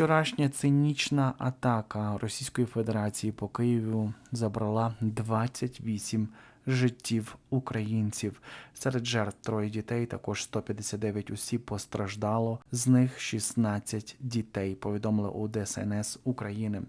Вчорашня цинічна атака Російської Федерації по Києву забрала 28 життів українців. Серед жертв троє дітей, також 159 осіб постраждало, з них 16 дітей. Повідомили у ДСНС України.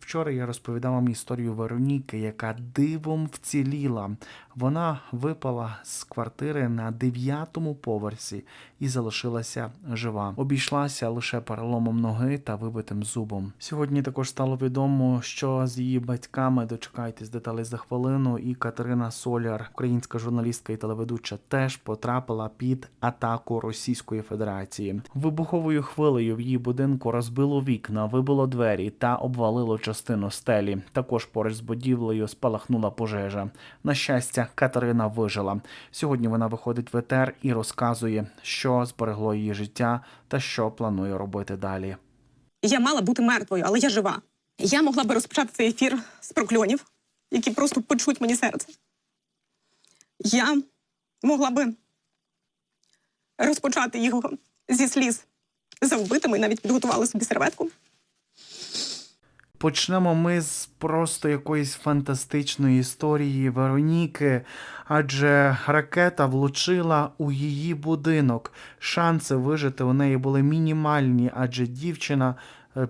Вчора я розповідав вам історію Вероніки, яка дивом вціліла. Вона випала з квартири на дев'ятому поверсі і залишилася жива. Обійшлася лише переломом ноги та вибитим зубом. Сьогодні також стало відомо, що з її батьками дочекайтесь деталей за хвилину. І Катерина Соляр, українська журналістка і телеведуча, теж потрапила під атаку Російської Федерації. Вибуховою хвилею в її будинку розбило вікна, вибило двері та обвалило частину стелі. Також поруч з будівлею спалахнула пожежа. На щастя, Катерина вижила. Сьогодні вона виходить в етер і розказує, що зберегло її життя та що планує робити далі. Я мала бути мертвою, але я жива. Я могла би розпочати цей ефір з прокльонів, які просто почуть мені серце. Я могла би розпочати його зі сліз за вбитими, навіть підготувала собі серветку. Почнемо ми з просто якоїсь фантастичної історії Вероніки, адже ракета влучила у її будинок. Шанси вижити у неї були мінімальні, адже дівчина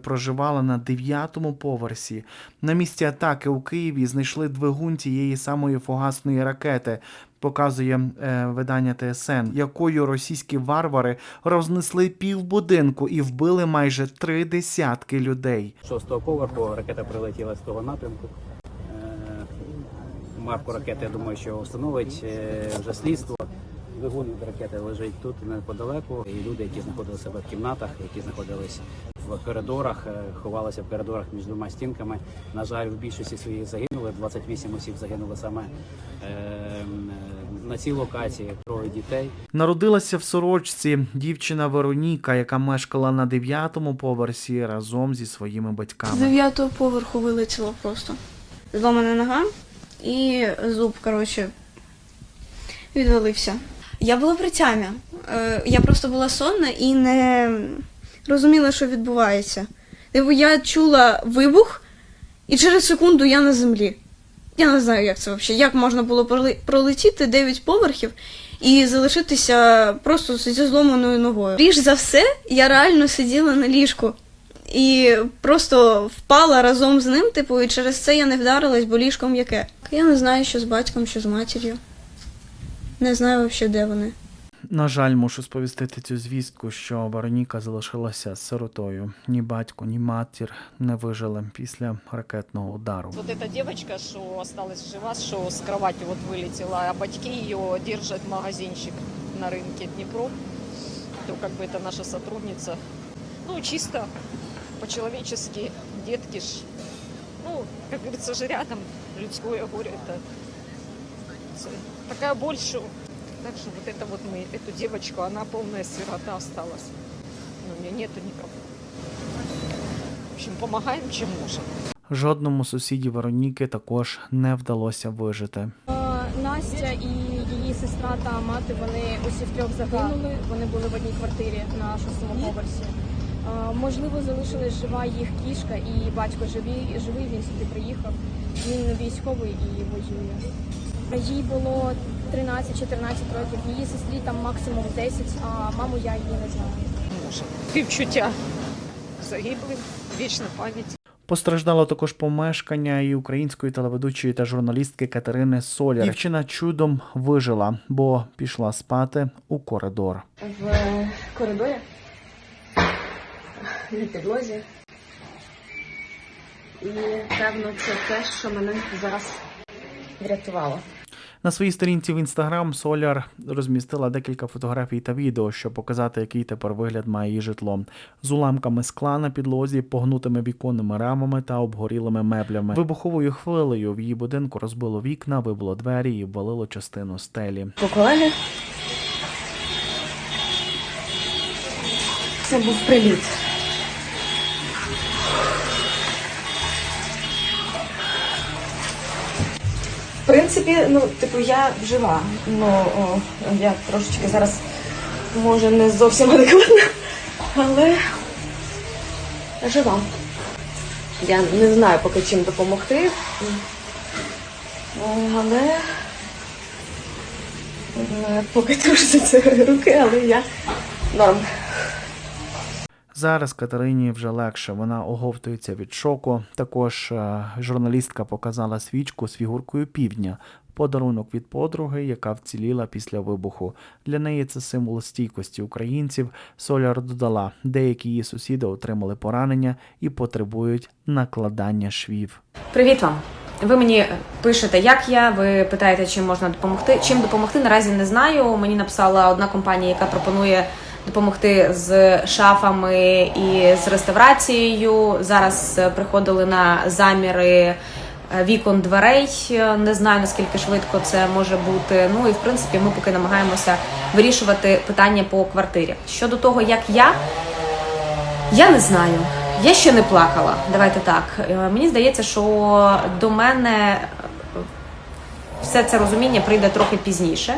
проживала на дев'ятому поверсі. На місці атаки у Києві знайшли двигун тієї самої фугасної ракети. Показує е, видання ТСН, якою російські варвари рознесли півбудинку і вбили майже три десятки людей. шостого поверху ракета прилетіла з того напрямку. Е, Марку ракети, я думаю, що встановить е, вже слідство. Двигун від ракети лежить тут неподалеку. І люди, які знаходили себе в кімнатах, які знаходились в коридорах, е, ховалися в коридорах між двома стінками. На жаль, в більшості своїх загинули. 28 осіб загинули саме е, е, на цій локації. Троє дітей. Народилася в сорочці дівчина Вероніка, яка мешкала на дев'ятому поверсі разом зі своїми батьками. З батьками. дев'ятого поверху вилетіло просто. Зломана нога і зуб, коротше, відвалився. Я була при тямі. Я просто була сонна і не розуміла, що відбувається. Типу я чула вибух, і через секунду я на землі. Я не знаю, як це взагалі. Як можна було пролетіти 9 поверхів і залишитися просто зі зломаною ногою. Ріж за все, я реально сиділа на ліжку і просто впала разом з ним, типу, і через це я не вдарилась, бо ліжко м'яке. Я не знаю, що з батьком, що з матір'ю. Не знаю взагалі, де вони. На жаль, мушу сповістити цю звістку, що Вероніка залишилася сиротою. Ні батько, ні матір не вижили після ракетного удару. Вот эта девочка, что осталась жива, что с кровати вот вылетела, а батьки ее держат магазинчик на рынке Днепро, то как бы это наша сотрудница. Ну, чисто по-человечески, детки ж, ну, как говорится, же рядом, людское горе, это це такая больше. Так что вот это вот мы, эту девочку, она полная сирота осталась. Ну, у меня нету никого. В общем, помогаем, чем можем. Жодному сусіді Вероніки також не вдалося вижити. Е, Настя і її сестра та мати вони усі втрьох загинули. Вони були в одній квартирі на шостому поверсі. Е, Можливо, залишилась жива їх кішка, і батько живий, живий він сюди приїхав. Він військовий і воює. Їй було 13-14 років. Її сестрі там максимум 10, а маму я її не знаю. може. Співчуття загиблим, вічна пам'ять. Постраждало також помешкання і української телеведучої та журналістки Катерини Соляр. Дівчина чудом вижила, бо пішла спати у коридор. В коридорі на підлозі. І певно це те, що мене зараз врятувало. На своїй сторінці в інстаграм Соляр розмістила декілька фотографій та відео, щоб показати, який тепер вигляд має її житло. З уламками скла на підлозі, погнутими віконними рамами та обгорілими меблями. Вибуховою хвилею в її будинку розбило вікна, вибило двері і ввалило частину стелі. Колеги. Це був приліт. В принципі, ну, типу, я жива. Ну, я трошечки зараз, може, не зовсім адекватна, але Жива. Я не знаю поки чим допомогти. Але поки трусяться руки, але я норм. Зараз Катерині вже легше. Вона оговтується від шоку. Також е, журналістка показала свічку з фігуркою півдня. Подарунок від подруги, яка вціліла після вибуху. Для неї це символ стійкості українців. Соляр додала, деякі її сусіди отримали поранення і потребують накладання швів. Привіт вам. Ви мені пишете, як я. Ви питаєте, чим можна допомогти. Чим допомогти наразі не знаю. Мені написала одна компанія, яка пропонує допомогти з шафами і з реставрацією. Зараз е, приходили на заміри е, вікон дверей. Не знаю наскільки швидко це може бути. Ну і в принципі, ми поки намагаємося вирішувати питання по квартирі. Щодо того, як я, я не знаю. Я ще не плакала. Давайте так. Е, Мені здається, що до мене все це розуміння прийде трохи пізніше.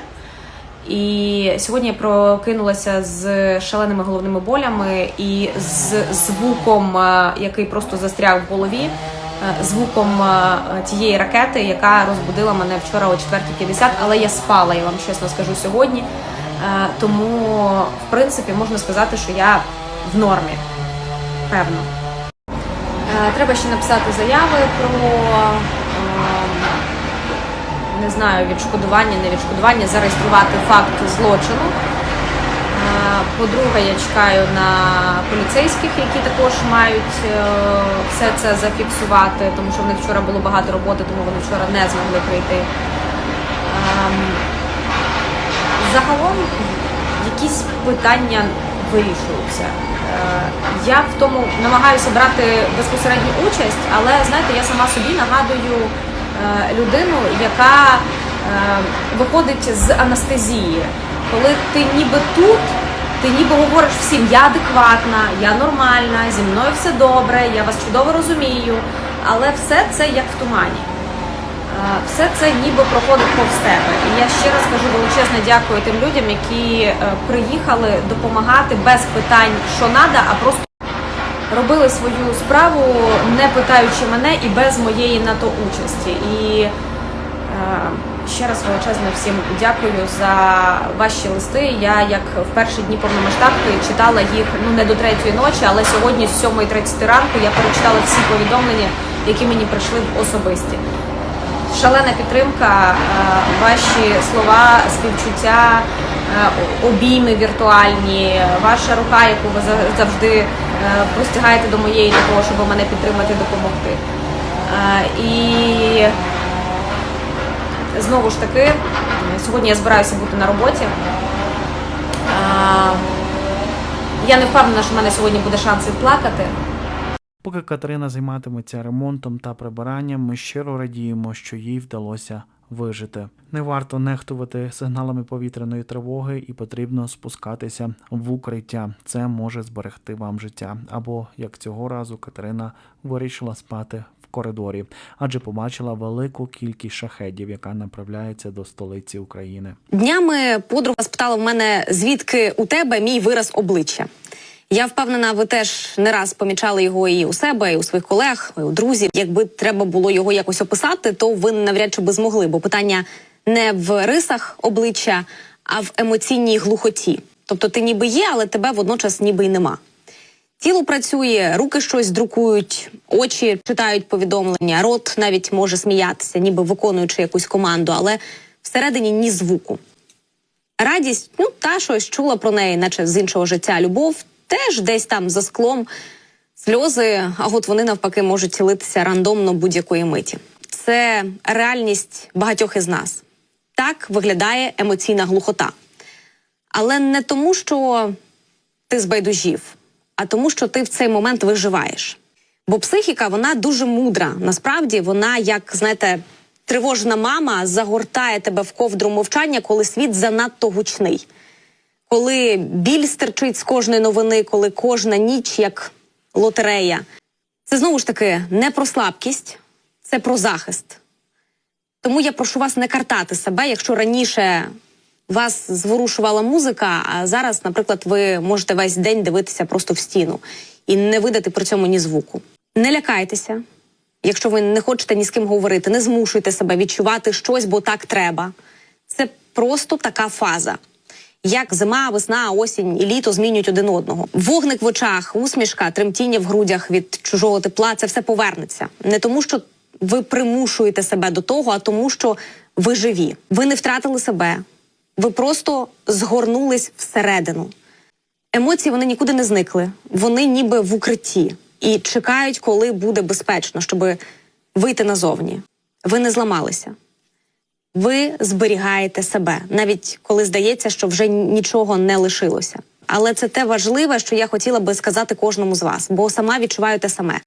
І сьогодні я прокинулася з шаленими головними болями і з звуком, е, який просто застряг в голові, е, звуком е, тієї ракети, яка розбудила мене вчора о 4.50, але я спала, я вам чесно скажу сьогодні. Тому, в принципі, можна сказати, що я в нормі. Певно. Треба ще написати заяви про не знаю, відшкодування, не відшкодування, зареєструвати факт злочину. По-друге, я чекаю на поліцейських, які також мають е, все це зафіксувати, тому що в них вчора було багато роботи, тому вони вчора не змогли прийти. Ем, Загалом якісь питання вирішуються. Е, Я в тому намагаюся брати безпосередню участь, але знаєте, я сама собі нагадую людину, яка е, виходить з анестезії. Коли ти ніби тут, ти ніби говориш всім, я адекватна, я нормальна, зі мною все добре, я вас чудово розумію, але все це як в тумані. Е, Все це ніби проходить повз тебе. І я ще раз кажу величезне дякую тим людям, які е, приїхали допомагати без питань, що треба, а просто робили свою справу, не питаючи мене і без моєї на то участі. І е, ще раз величезне всім дякую за ваші листи. Я як в перші дні повномасштабки читала їх ну не до третьої ночі, але сьогодні з 7.30 ранку я перечитала всі повідомлення, які мені прийшли особисті. Шалена підтримка, е, ваші слова, співчуття, е, обійми віртуальні, ваша рука, яку ви завжди простягаєте до моєї для того, щоб мене підтримати, допомогти. Е, І знову ж таки, сьогодні я збираюся бути на роботі. Е, Я не впевнена, що в мене сьогодні буде шанс відплакати. Поки Катерина займатиметься ремонтом та прибиранням, ми щиро радіємо, що їй вдалося вижити. Не варто нехтувати сигналами повітряної тривоги і потрібно спускатися в укриття. Це може зберегти вам життя. Або як цього разу Катерина вирішила спати в коридорі, адже побачила велику кількість шахедів, яка направляється до столиці України. Днями подруга спитала в мене, звідки у тебе мій вираз обличчя. Я впевнена, ви теж не раз помічали його і у себе, і у своїх колег, і у друзів. Якби треба було його якось описати, то ви навряд чи би змогли, бо питання не в рисах обличчя, а в емоційній глухоті. Тобто ти ніби є, але тебе водночас ніби й нема. Тіло працює, руки щось друкують, очі читають повідомлення, рот навіть може сміятися, ніби виконуючи якусь команду, але всередині ні звуку. Радість, ну та щось чула про неї, наче з іншого життя. Любов теж десь там за склом. Сльози, а от вони навпаки можуть цілитися рандомно будь-якої миті. Це реальність багатьох із нас. Так виглядає емоційна глухота. Але не тому, що ти збайдужів, а тому, що ти в цей момент виживаєш. Бо психіка вона дуже мудра. Насправді вона, як знаєте, тривожна мама загортає тебе в ковдру мовчання, коли світ занадто гучний. Коли біль стерчить з кожної новини, коли кожна ніч як лотерея. Це знову ж таки не про слабкість, це про захист. Тому я прошу вас не картати себе, якщо раніше вас зворушувала музика, а зараз, наприклад, ви можете весь день дивитися просто в стіну. і не видати при цьому ні звуку. Не лякайтеся, якщо ви не хочете ні з ким говорити, не змушуйте себе відчувати щось, бо так треба. Це просто така фаза. Як зима, весна, осінь і літо змінюють один одного. Вогник в очах, усмішка, тремтіння в грудях від чужого тепла це все повернеться. Не тому, що ви примушуєте себе до того, а тому, що ви живі. Ви не втратили себе. Ви просто згорнулись всередину. Емоції вони нікуди не зникли. Вони ніби в укритті і чекають, коли буде безпечно, щоб вийти назовні. Ви не зламалися. Ви зберігаєте себе, навіть коли здається, що вже нічого не лишилося. Але це те важливе, що я хотіла би сказати кожному з вас, бо сама відчуваю те саме.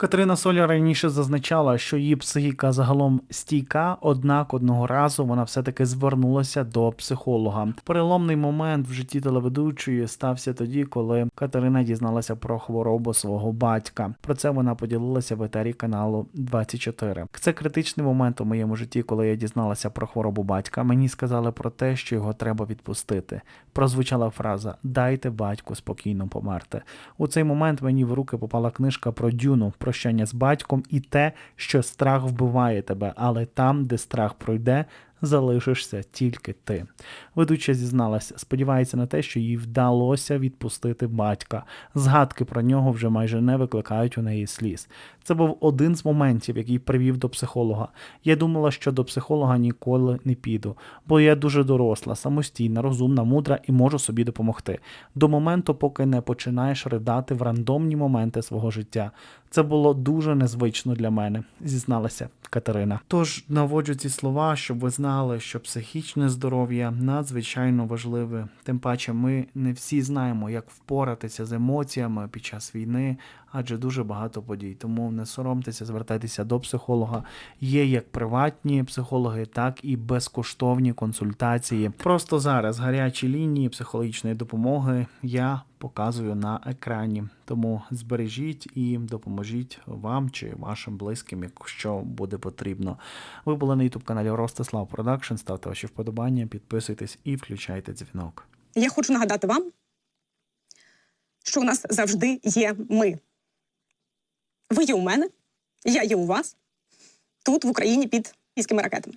Катерина Соля раніше зазначала, що її психіка загалом стійка, однак одного разу вона все-таки звернулася до психолога. Переломний момент в житті телеведучої стався тоді, коли Катерина дізналася про хворобу свого батька. Про це вона поділилася в етері каналу 24. Це критичний момент у моєму житті, коли я дізналася про хворобу батька. Мені сказали про те, що його треба відпустити. Прозвучала фраза Дайте батьку спокійно померти. У цей момент мені в руки попала книжка про Дюну, прощання з батьком і те, що страх вбиває тебе, але там, де страх пройде, залишишся тільки ти. Ведуча зізналась, сподівається на те, що їй вдалося відпустити батька. Згадки про нього вже майже не викликають у неї сліз. Це був один з моментів, який привів до психолога. Я думала, що до психолога ніколи не піду, бо я дуже доросла, самостійна, розумна, мудра і можу собі допомогти. До моменту, поки не починаєш ридати в рандомні моменти свого життя. Це було дуже незвично для мене, зізналася Катерина. Тож наводжу ці слова, щоб ви знали, що психічне здоров'я надзвичайно важливе. Тим паче, ми не всі знаємо, як впоратися з емоціями під час війни, адже дуже багато подій. Тому не соромтеся, звертайтеся до психолога. Є як приватні психологи, так і безкоштовні консультації. Просто зараз гарячі лінії психологічної допомоги я показую на екрані. Тому збережіть і допоможіть вам чи вашим близьким, якщо буде потрібно. Ви були на youtube каналі Ростислав Продакшн. Ставте ваші вподобання, підписуйтесь і включайте дзвінок. Я хочу нагадати вам, що у нас завжди є ми. Ви є у мене, я є у вас, тут, в Україні, під міськими ракетами.